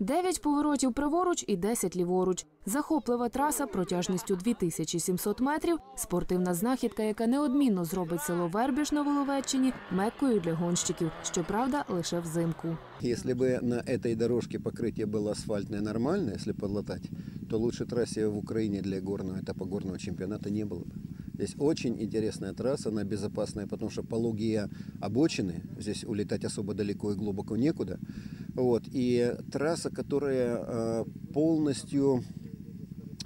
Дев'ять поворотів праворуч і 10 ліворуч. Захоплива траса протяжністю 2700 метрів. Спортивна знахідка, яка неодмінно зробить село Вербіж на Воловеччині меккою для гонщиків. Щоправда, лише взимку. Если бы на этой дорожке покрытие было асфальтное нормальное, если подлатать, то лучше трассе в Украине для горного этапа горного чемпионата не было бы. Здесь очень интересная трасса, она безопасная, потому что пологие обочины, здесь улетать особо далеко и глубоко некуда. Вот. И трасса, которая э, полностью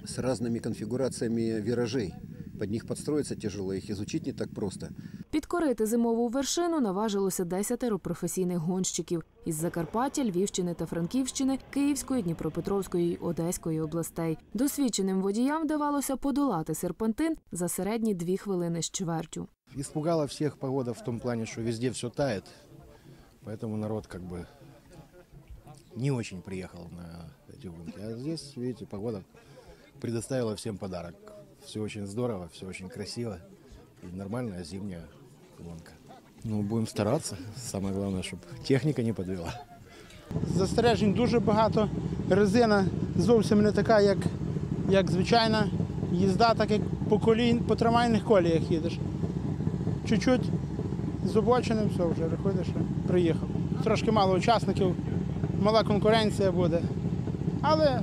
с разными конфигурациями виражей. Под них подстроиться тяжело, их изучить не так просто. Підкорити зимову вершину наважилося десятеро професійних гонщиків із Закарпаття, Львівщини та Франківщини, Київської, Дніпропетровської й Одеської областей. Досвідченим водіям вдавалося подолати серпантин за середні дві хвилини з чвертю. Испугала всех погода в том плане, что везде все тает. Поэтому народ как бы не очень приехал на эти гонки. А здесь, видите, погода предоставила всем подарок. Все очень здорово, все очень красиво. И нормальная зимняя гонка. Ну, будем стараться. Самое главное, чтобы техника не подвела. Застережень дуже багато. Резина зовсім не така, як, як звичайна. Їзда, так як по колін, по трамвайних коліях їдеш. Чуть-чуть з все, вже рахуєш, приїхав. Трошки мало учасників, мала конкуренція буде. Але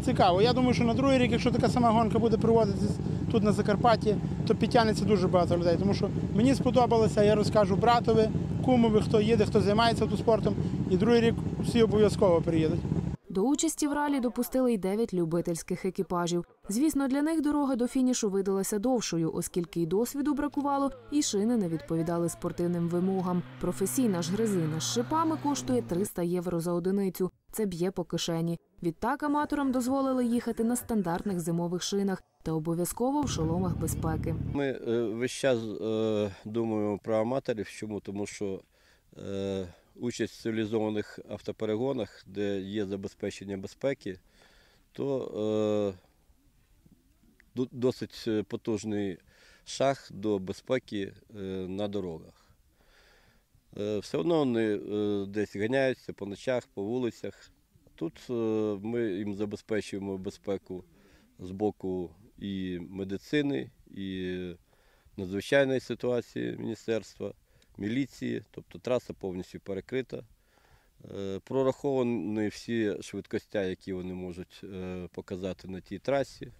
цікаво. Я думаю, що на другий рік, якщо така сама гонка буде проводитись тут на Закарпатті, то підтягнеться дуже багато людей. Тому що мені сподобалося, я розкажу братові, кумові, хто їде, хто займається автоспортом. І другий рік всі обов'язково приїдуть. До участі в ралі допустили й дев'ять любительських екіпажів. Звісно, для них дорога до фінішу видалася довшою, оскільки й досвіду бракувало, і шини не відповідали спортивним вимогам. Професійна ж гризина з шипами коштує 300 євро за одиницю. Це б'є по кишені. Відтак аматорам дозволили їхати на стандартних зимових шинах та обов'язково в шоломах безпеки. Ми е, весь час е, думаємо про аматорів. Чому? Тому що е, участь в цивілізованих автоперегонах, де є забезпечення безпеки, то е, досить е, потужний шаг до безпеки е, на дорогах. Е, все одно вони е, десь ганяються по ночах, по вулицях. Тут е, ми їм забезпечуємо безпеку з боку і медицини, і надзвичайної ситуації міністерства, міліції, тобто траса повністю перекрита. Е, Прораховані всі швидкості, які вони можуть е, показати на тій трасі.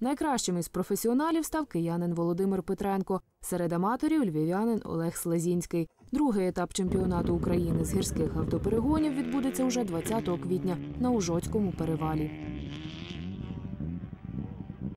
Найкращим із професіоналів став киянин Володимир Петренко. Серед аматорів львів'янин Олег Слезінський. Другий етап чемпіонату України з гірських автоперегонів відбудеться уже 20 квітня на Ужоцькому перевалі.